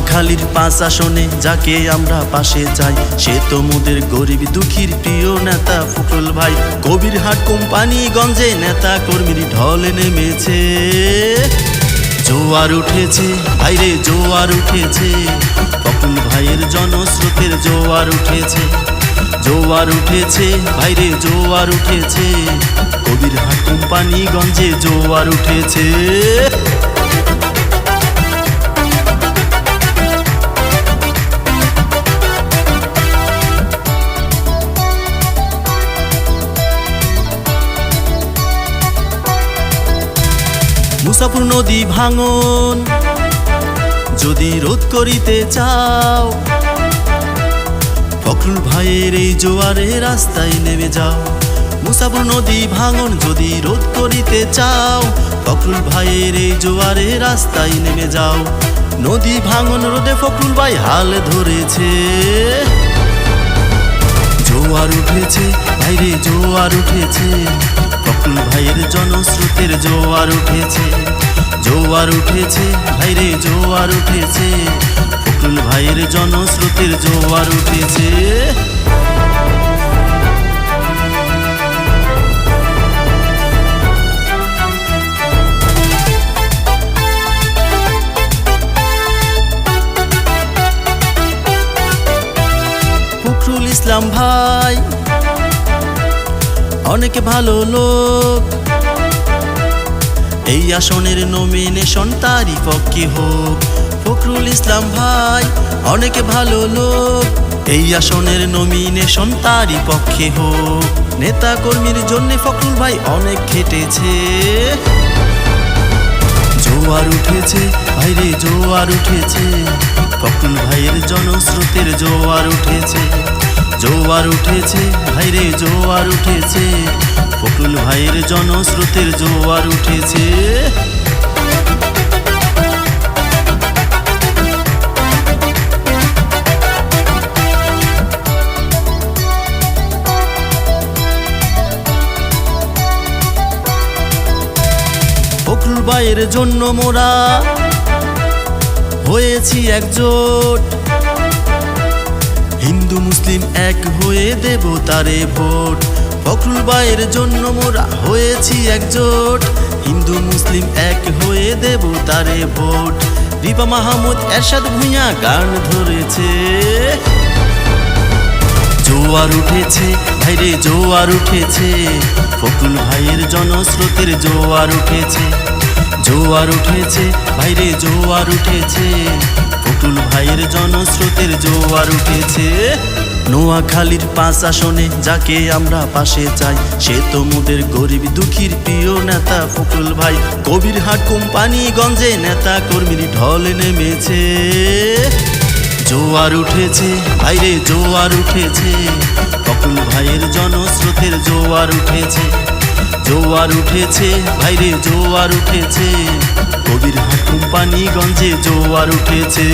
নোয়াখালীর পাঁচ আসনে যাকে আমরা পাশে চাই। সে তো মোদের গরিব দুঃখীর প্রিয় নেতা ফুটল ভাই। কবিরহাট কোম্পানিগঞ্জে নেতা কর্মীর ঢলে নেমেছে। জোয়ার উঠেছে, ভাইরে জোয়ার উঠেছে। কপুল ভাইয়ের জনস্রোতের জোয়ার উঠেছে। জোয়ার উঠেছে, ভাইরে জোয়ার উঠেছে। কবিরহাট কোম্পানিগঞ্জে জোয়ার উঠেছে। মুসাফুর নদী ভাঙন। যদি রোধ করিতে চাও, ফখরুল ভাইয়ের এই জোয়ারে রাস্তায় নেমে যাও। মুসাফুর নদী ভাঙন, যদি রোধ করিতে চাও, ফখরুল ভাইয়ের এই জোয়ারে রাস্তায় নেমে যাও। নদী ভাঙন রোদে ফখরুল ভাই হাল ধরেছে। জোয়ার উঠেছে, ভাইরে, জোয়ার উঠেছে। ফখরুল ভাইয়ের জনস্রোতের জোয়ার উঠেছে জোয়ার উঠেছে, ভাইরে জোয়ার উঠেছে ফখরুল ভাইয়ের জনস্রোতের জোয়ার উঠেছে। ইসলাম ভাই অনেক ভালো লোক। এই আসনের নমিনেশন তারই পক্ষে হোক। ফখরুল ইসলাম ভাই, অনেক ভালো লোক। এই আসনের নমিনেশন তারই পক্ষে হোক। নেতা কর্মীর জন্য ফখরুল ভাই অনেক খেটেছে। জোয়ার উঠেছে, ভাইরে জোয়ার উঠেছে। ফখরুল ভাইয়ের জনস্রোতের জোয়ার উঠেছে। জোয়ার উঠেছে, ভাইরে জোয়ার উঠেছে ফখরুল ভাইয়ের জনস্রোতের জোয়ার উঠেছে। ফখরুল ভাইয়ের জন্য মোরা হয়েছি একজোট। হিন্দু মুসলিম এক হয়ে দেব তারে ভোট। ফখরুল ভাইয়ের জন্য মোরা হয়েছি একজোট। হিন্দু মুসলিম এক হয়ে দেব তারে ভোট। রিপা মাহমুদ, এরশাদ ভুঁইয়া গান ধরেছে। জোয়ার উঠেছে ভাইরে জোয়ার উঠেছে। ফকুল ভাইয়ের জনস্রোতের জোয়ার উঠেছে। জোয়ার উঠেছে ভাইরে জোয়ার উঠেছে। ফকুল ভাইয়ের জনস্রোতের জোয়ার উঠেছে। নোয়াখালীর পাঁচ আসনে যাকে আমরা পাশে চাই, সে তো গরিব দুঃখীর প্রিয় নেতা ফকুল ভাই। কবিরহাট কোম্পানিগঞ্জে নেতা কর্মীর ঢলে নেমেছে। জোয়ার উঠেছে ভাইরে জোয়ার উঠেছে। কপুল ভাইয়ের জনস্রোতের জোয়ার উঠেছে। জোয়ার উঠেছে ভাইরে জোয়ার উঠেছে। কবির কোম্পানিগঞ্জে জোয়ার উঠেছে।